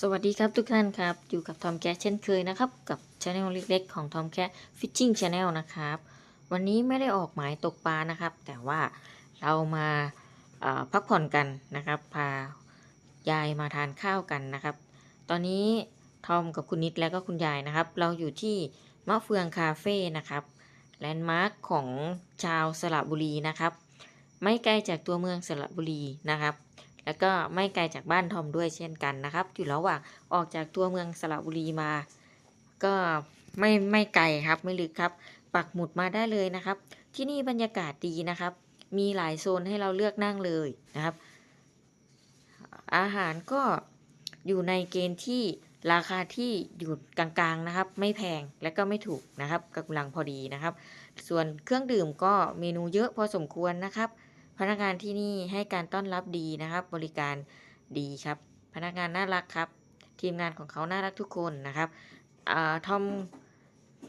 สวัสดีครับทุกท่านครับ อยู่กับทอมแคสเช่นเคยนะครับ กับช anel เล็กๆ ของทอมแคสฟิชชิ่งช anel นะครับ วันนี้ไม่ได้ออกหมายตกปลานะครับ แต่ว่าเรามาพักผ่อนกันนะครับ พายายมาทานข้าวกันนะครับ ตอนนี้ทอมกับคุณนิดและก็คุณยายนะครับ เราอยู่ที่มะเฟืองคาเฟ่นะครับแลนด์มาร์คของชาวสระบุรีนะครับ ไม่ไกลจากตัวเมืองสระบุรีนะครับ แล้วก็ไม่ไกลจากบ้านทอมด้วยเช่นกันนะครับ อยู่ระหว่างออกจากตัวเมืองสระบุรีมา ก็ไม่ไม่ไกลครับไม่ลึกครับ ปักหมุดมาได้เลยนะครับ ที่นี่บรรยากาศดีนะครับ มีหลายโซนให้เราเลือกนั่งเลยนะครับ อาหารก็อยู่ในเกณฑ์ที่ราคาที่อยู่กลางๆนะครับ ไม่แพงและก็ไม่ถูกนะครับกำลังพอดีนะครับ ส่วนเครื่องดื่มก็เมนูเยอะพอสมควรนะครับ พนักงานที่นี่ให้การต้อนรับดีนะครับ บริการดีครับ พนักงานน่ารักครับ ทีมงานของเขาน่ารักทุกคนนะครับอ่าทอม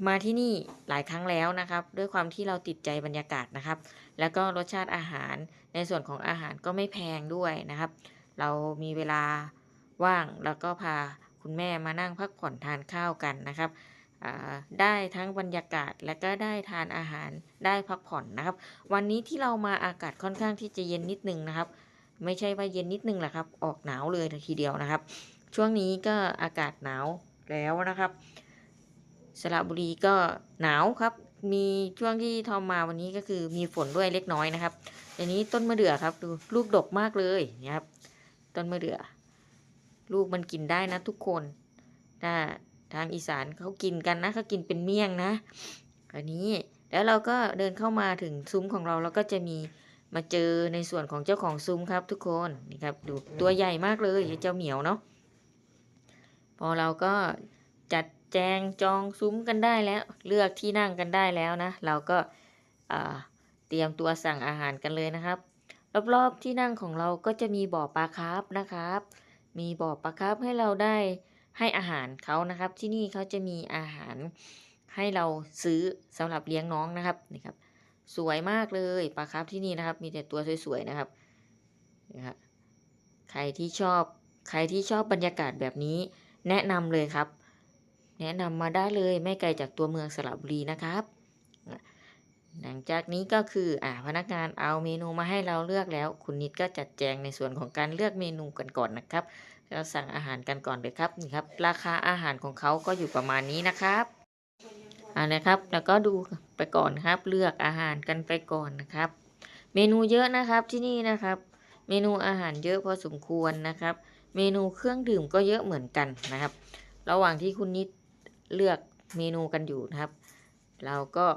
มาที่นี่หลายครั้งแล้วนะครับ ด้วยความที่เราติดใจบรรยากาศนะครับ แล้วก็รสชาติอาหารในส่วนของอาหารก็ไม่แพงด้วยนะครับ เรามีเวลาว่างแล้วก็พาคุณแม่มานั่งพักผ่อนทานข้าวกันนะครับ ได้ทั้งบรรยากาศและก็ได้ทานอาหารได้พักผ่อนนะครับ วันนี้ที่เรามาอากาศค่อนข้างที่จะเย็นนิดนึงนะครับ ไม่ใช่ว่าเย็นนิดนึงแหละครับ ออกหนาวเลยทีเดียวนะครับ ช่วงนี้ก็อากาศหนาวแล้วนะครับ สระบุรีก็หนาวครับ มีช่วงที่ทอมมาวันนี้ก็คือมีฝนด้วยเล็กน้อยนะครับอันนี้ต้นมะเดื่อครับดูลูกดกมากเลยนะครับ ต้นมะเดื่อ ลูกมันกินได้นะทุกคนถ้า ทางอีสานเขากินกันนะเขากินเป็นเมี่ยงนะอันนี้แล้วเราก็เดินเข้ามาถึงซุ้มของเราแล้วก็จะมีมาเจอในส่วนของเจ้าของซุ้มครับ ทุกคนนี่ครับดูตัวใหญ่มากเลยเจ้าเหมียวเนาะพอเราก็จัดแจงจองซุ้มกันได้แล้ว เลือกที่นั่งกันได้แล้วนะ เราก็เตรียมตัวสั่งอาหารกันเลยนะครับรอบๆที่นั่งของเราก็จะมีบ่อปลาคาร์ฟนะครับ มีบ่อปลาคาร์ฟให้เราได้ ให้อาหารเขานะครับ ที่นี่เขาจะมีอาหารให้เราซื้อสำหรับเลี้ยงน้องนะครับนี่ครับ สวยมากเลยปลาคาร์ฟที่นี่นะครับ มีแต่ตัวสวยๆนะครับนี่ครับใครที่ชอบใครที่ชอบบรรยากาศแบบนี้ แนะนำเลยครับ แนะนำมาได้เลยไม่ไกลจากตัวเมืองสระบุรีนะครับ หลังจากนี้ก็คืออ่าพนักงานเอาเมนูมาให้เราเลือกแล้ว คุณนิดก็จัดแจงในส่วนของการเลือกเมนูกันก่อนนะครับ เราสั่งอาหารกันก่อนเลยครับนี่ครับ ราคาอาหารของเขาก็อยู่ประมาณนี้นะครับอ่านะครับ แล้วก็ดูไปก่อนครับ เลือกอาหารกันไปก่อนนะครับ เมนูเยอะนะครับที่นี่นะครับ เมนูอาหารเยอะพอสมควรนะครับ เมนูเครื่องดื่มก็เยอะเหมือนกันนะครับ ระหว่างที่คุณนิดเลือกเมนูกันอยู่นะครับ เราก็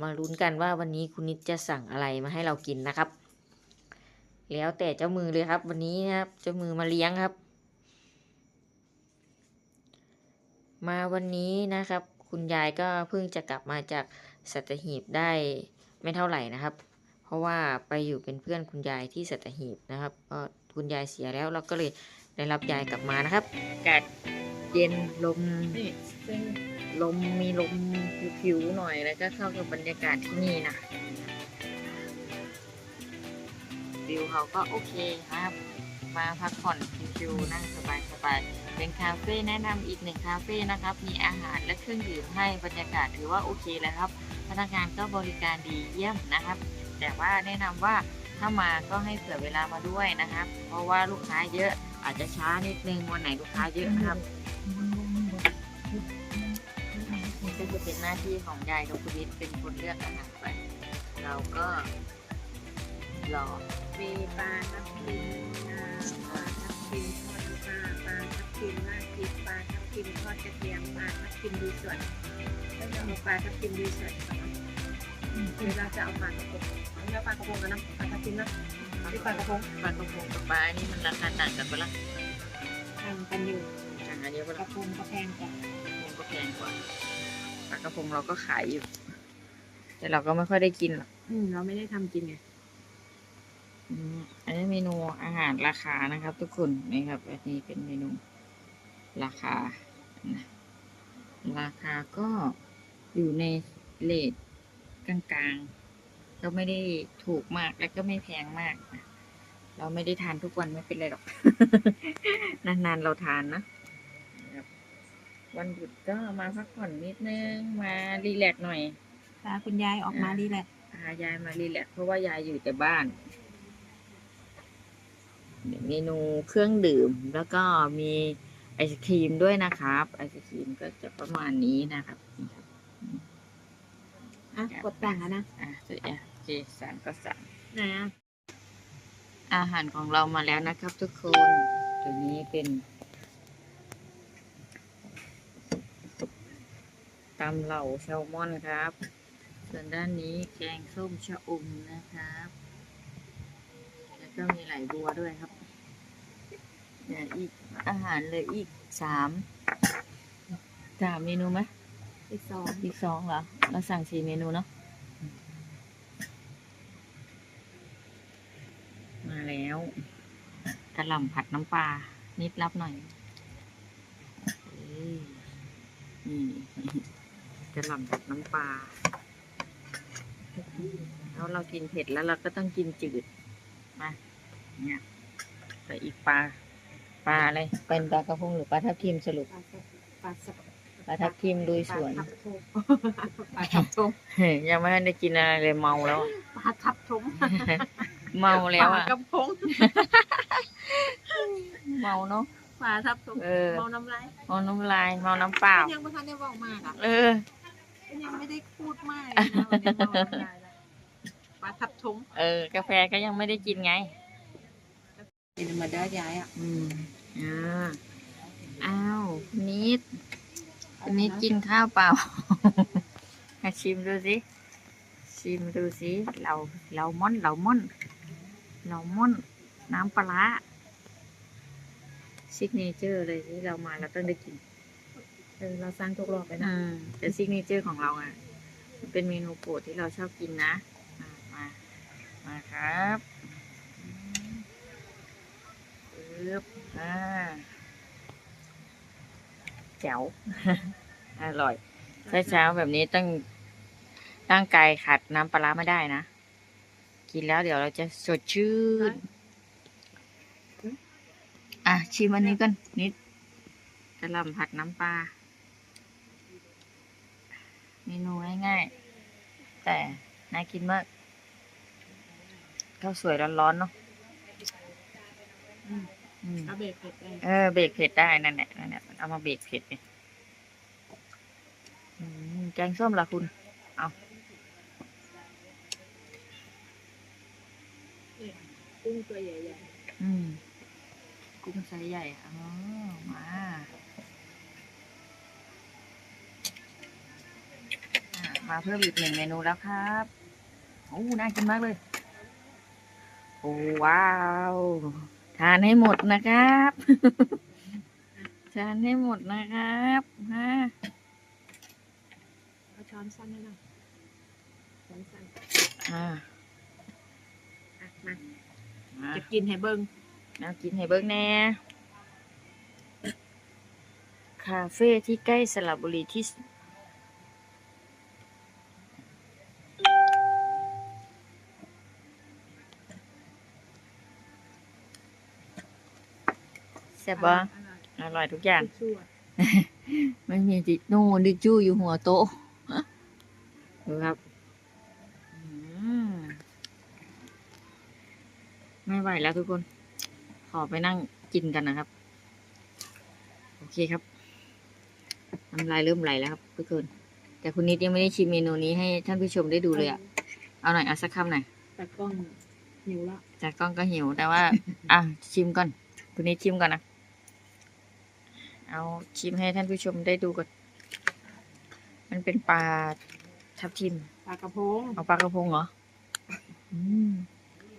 มาลุ้นกันว่าวันนี้คุณนิดจะสั่งอะไรมาให้เรากินนะครับ แล้วแต่เจ้ามือเลยครับ วันนี้นะครับ เจ้ามือมาเลี้ยงครับ มาวันนี้นะครับ คุณยายก็เพิ่งจะกลับมาจากสัตหีบได้ไม่เท่าไหร่นะครับ เพราะว่าไปอยู่เป็นเพื่อนคุณยายที่สัตหีบนะครับก็คุณยายเสียแล้วเราก็เลยได้รับยายกลับมานะครับอากาศเย็นลมนี่ลมมีลมผิวๆหน่อยแล้วก็เข้ากับบรรยากาศที่นี่นะ วิวเขาก็โอเคครับ มาพักผ่อนชิวๆนั่งสบายๆเป็นคาเฟ่แนะนำอีกหนึ่งคาเฟ่นะครับ มีอาหารและเครื่องดื่มให้บรรยากาศถือว่าโอเคแล้วครับ พนักงานก็บริการดีเยี่ยมนะครับ แต่ว่าแนะนำว่าถ้ามาก็ให้เผื่อเวลามาด้วยนะครับ เพราะว่าลูกค้าเยอะอาจจะช้านิดนึงวันไหนลูกค้าเยอะนะครับนี่ก็จะเป็นหน้าที่ของยายกับคุณวิทย์เป็นคนเลือกอาหารไป เราก็ รอมีปลาทับทิมอ่าปลาทับทิมทอดปลาปลาทับทิมราดพริกปลาทับทิมทอดกระเทียมปลาทับทิมดีสวนแล้วจะเอาปลาทับทิมดีสวนก่อนเดี๋ยวเราจะเอาปลากระพงเอาเนื้อปลากระพงกันนะปลาทับทิมนะที่ปลากระพงปลากระพงกับปลานี่มันราคาต่างกันปะล่ะทำกันอยู่ต่างกันเยอะปะกล่ะระพงก็แพงกว่าพงก็แพงกว่าปลากระพงเราก็ขายอยู่ แต่เราก็ไม่ค่อยได้กินหรอกอืมเราไม่ได้ทำกินไง อืมอันนี้เมนูอาหารราคานะครับ ทุกคนนี่ครับอันนี้เป็นเมนูราคานะราคาก็อยู่ในเลทกลางๆ ก็ไม่ได้ถูกมากและก็ไม่แพงมากนะเราไม่ได้ทานทุกวันไม่เป็นไรหรอก นานๆเราทานนะวันหยุดก็มาพักผ่อนนิดนึง มารีแลกซ์หน่อยพาคุณยายออกมาดีแหละพายายมารีแลกซ์เพราะว่ายายอยู่แต่บ้าน เมนูเครื่องดื่ม แล้วก็มีไอศครีมด้วยนะครับ ไอศครีมก็จะประมาณนี้นะครับนี่ครับอะกดต่างแล้วนะอะจะอะโอเคสามก็สามไหนอะอาหารของเรามาแล้วนะครับ ทุกคนตัวนี้เป็นตำเหล่าแซลมอนครับ ส่วนด้านนี้แกงส้มชะอมนะครับแล้ว ก็มีไหลบัวด้วยครับเนี่ยอีกอาหารเหลยอีกสามสามเมนูไหมอีกสองอีกสองเหรอ เราสั่งสี่เมนูเนาะมาแล้วกระหล่ำผัดน้ำปลานิดรับหน่อยเอ้ยนี่กระหล่ำผัดน้ำปลาแล้วเรากินเผ็ดแล้วเราก็ต้องกินจืด มาเนี่ยใส่อีกปลาปลาอะไรเป็นปลากระพงหรือปลาทับทิมสรุปปลาสับปลาสับปลาทับทิมลุยสวนปลาทับทมปลาทับทมเฮ้ยยังไม่ทันได้กินอะไรเลยเมาแล้วอะปลาทับทมเมาแล้วปลาอะกระพงเมาเนาะปลาทับทมเออเมาน้ำลายเมาน้ำลายเมาน้ำเปล่ายังไม่ทันได้บอกมากอะเออยังไม่ได้พูดมากเลยนะวันนี้เมาน้ำลายแล้ว ปลาทับทมเออ กาแฟก็ยังไม่ได้กินไงเป็นธรรมดายายอะ อืมอ่าอ้าวนิดวันนี้กินข้าวเปล่า มาชิมดูสิชิมดูสิเราเราม่อนเราม่อนเราม่อน น้ำปลาร้าซิกเนเจอร์เลยที่เรามาเราต้องได้กินเออเราสร้างทุกรอบไปนะอืมเป็นซิกเนเจอร์ของเราอะมันเป็นเมนูโปรดที่เราชอบกินนะอะมา มาครับปึ๊บอ่าแจ๋วอร่อยเช้าๆแบบนี้ต้องร่างกายขาดน้ำปลาร้าไม่ได้นะ กินแล้วเดี๋ยวเราจะสดชื่น อะ ชิมอันนี้ก่อนนิดกระหล่ำผัดน้ำปลาเมนูง่ายๆ แต่น่ากินมาก ข้าวสวยร้อนๆเนาะอืมอืมเอาเบรกเผ็ดเลยเออเบรกเผ็ดได้นั่นแหละนั่นแหละเอามาเบรกเผ็ดเนี่ยอืมแกงส้มล่ะคุณ กุ้งตัวใหญ่อืม กุ้งไซส์ใหญ่อ๋อมาอะมาเพิ่มอีกหนึ่งเมนูแล้วครับโอ้น่ากินมากเลย โอ้ว้าว ทานให้หมดนะครับ ทานให้หมดนะครับฮะๆเอาช้อนสั้นให้หน่อยช้อนสั้นอ่าอะมามาจะกินให้เบิ้งเอากินให้เบิ้งแน่ คาเฟ่ที่ใกล้สระบุรีที่ แซ่บบ่อร่อยอร่อยทุกอย่างชั่วไม่มีติโน่ดิจู้อยู่หัวโต๊ะดูครับอืมไม่ไหวแล้วทุกคน ขอไปนั่งกินกันนะครับ โอเคครับน้ำลายเริ่มไหลแล้วครับทุกคน แต่คุณนิดยังไม่ได้ชิมเมนูนี้ให้ท่านผู้ชมได้ดูเลยอะเอาหน่อยเอาสักคำหน่อยแต่กล้องหิวละจากกล้องก็หิวแต่ว่า อะชิมก่อน คุณนิดชิมก่อนนะ เอาชิมให้ท่านผู้ชมได้ดูก่อนมันเป็นปลาทับทิม ปลากระพง เอาปลากระพงเหรอ อืม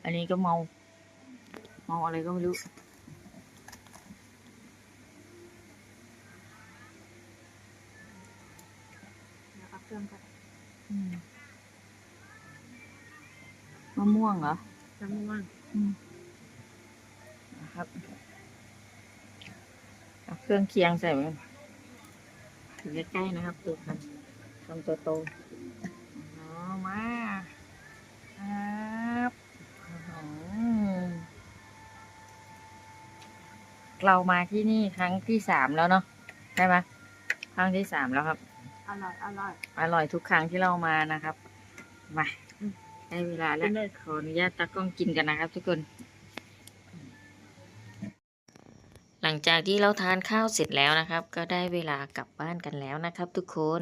อันนี้ก็เมา เมาอะไรก็ไม่รู้ แล้วก็เครื่องก็อืมมะม่วงเหรอ น้ำม่วงอืมนะครับ เอาเครื่องเคียงใส่ไว้ถึงใกล้ๆนะครับดูกันคำโตๆอ๋อมาครับอื้อหือเรามาที่นี่ครั้งที่สามแล้วเนาะใช่ไหมครั้งที่สามแล้วครับ อร่อยอร่อย อร่อยทุกครั้งที่เรามานะครับ มาอืมได้เวลาแล้วกินเลยขออนุญาตตากล้องกินกันนะครับทุกคน งจากที่เราทานข้าวเสร็จแล้วนะครับ ก็ได้เวลากลับบ้านกันแล้วนะครับ ทุกคน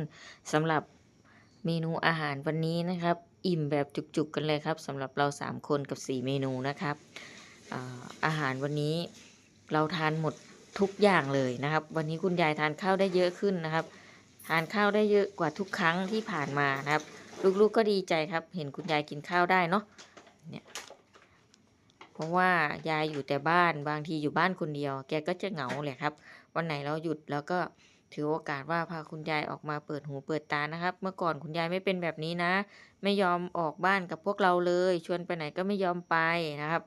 สำหรับเมนูอาหารวันนี้นะครับ อิ่มแบบจุกๆกันเลยครับสำหรับเราสามคนกับสี่เมนูนะครับอาหารวันนี้เราทานหมดทุกอย่างเลยนะครับ วันนี้คุณยายทานข้าวได้เยอะขึ้นนะครับ ทานข้าวได้เยอะกว่าทุกครั้งที่ผ่านมานะครับ ลูกๆก็ดีใจครับ เห็นคุณยายกินข้าวได้เนาะเนี่ย เพราะว่ายายอยู่แต่บ้านบางทีอยู่บ้านคนเดียว แกก็จะเหงาแหละครับ วันไหนเราหยุดแล้วก็ถือโอกาสว่าพาคุณยายออกมาเปิดหูเปิดตานะครับ เมื่อก่อนคุณยายไม่เป็นแบบนี้นะ ไม่ยอมออกบ้านกับพวกเราเลย ชวนไปไหนก็ไม่ยอมไปนะครับ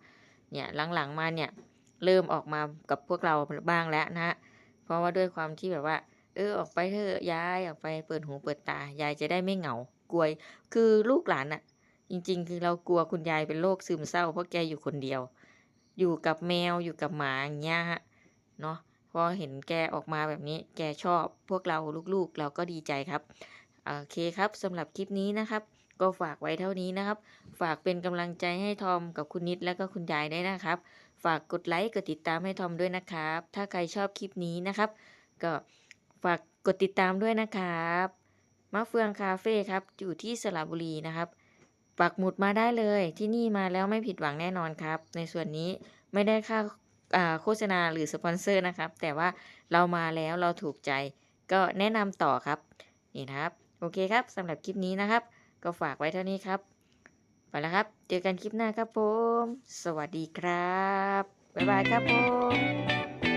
เนี่ยหลังๆมาเนี่ยเริ่มออกมากับพวกเราบ้างแล้วนะฮะเพราะว่าด้วยความที่แบบว่า เออออกไปเถอะยายออกไปเปิดหูเปิดตา ยายจะได้ไม่เหงากลัวคือลูกหลานอะ จริง ๆ คือเรากลัวคุณยายเป็นโรคซึมเศร้าเพราะแกอยู่คนเดียว อยู่กับแมวอยู่กับหมาอย่างเงี้ยฮะเนาะพอเห็นแกออกมาแบบนี้ แกชอบพวกเราลูกๆ เราก็ดีใจครับโอเคครับสำหรับคลิปนี้นะครับ ก็ฝากไว้เท่านี้นะครับ ฝากเป็นกำลังใจให้ทอมกับคุณนิดและก็คุณยายได้นะครับ ฝากกดไลค์กดติดตามให้ทอมด้วยนะครับ ถ้าใครชอบคลิปนี้นะครับ ก็ฝากกดติดตามด้วยนะครับมะเฟืองคาเฟ่ครับอยู่ที่สระบุรีนะครับ ปักหมุดมาได้เลยที่นี่มาแล้วไม่ผิดหวังแน่นอนครับ ในส่วนนี้ไม่ได้ค่าโฆษณาหรือสปอนเซอร์นะครับ แต่ว่าเรามาแล้วเราถูกใจ ก็แนะนำต่อครับ นี่นะครับ โอเคครับสำหรับคลิปนี้นะครับ ก็ฝากไว้เท่านี้ครับ ไปแล้วครับ เจอกันคลิปหน้าครับผม สวัสดีครับ บ๊ายบายครับผม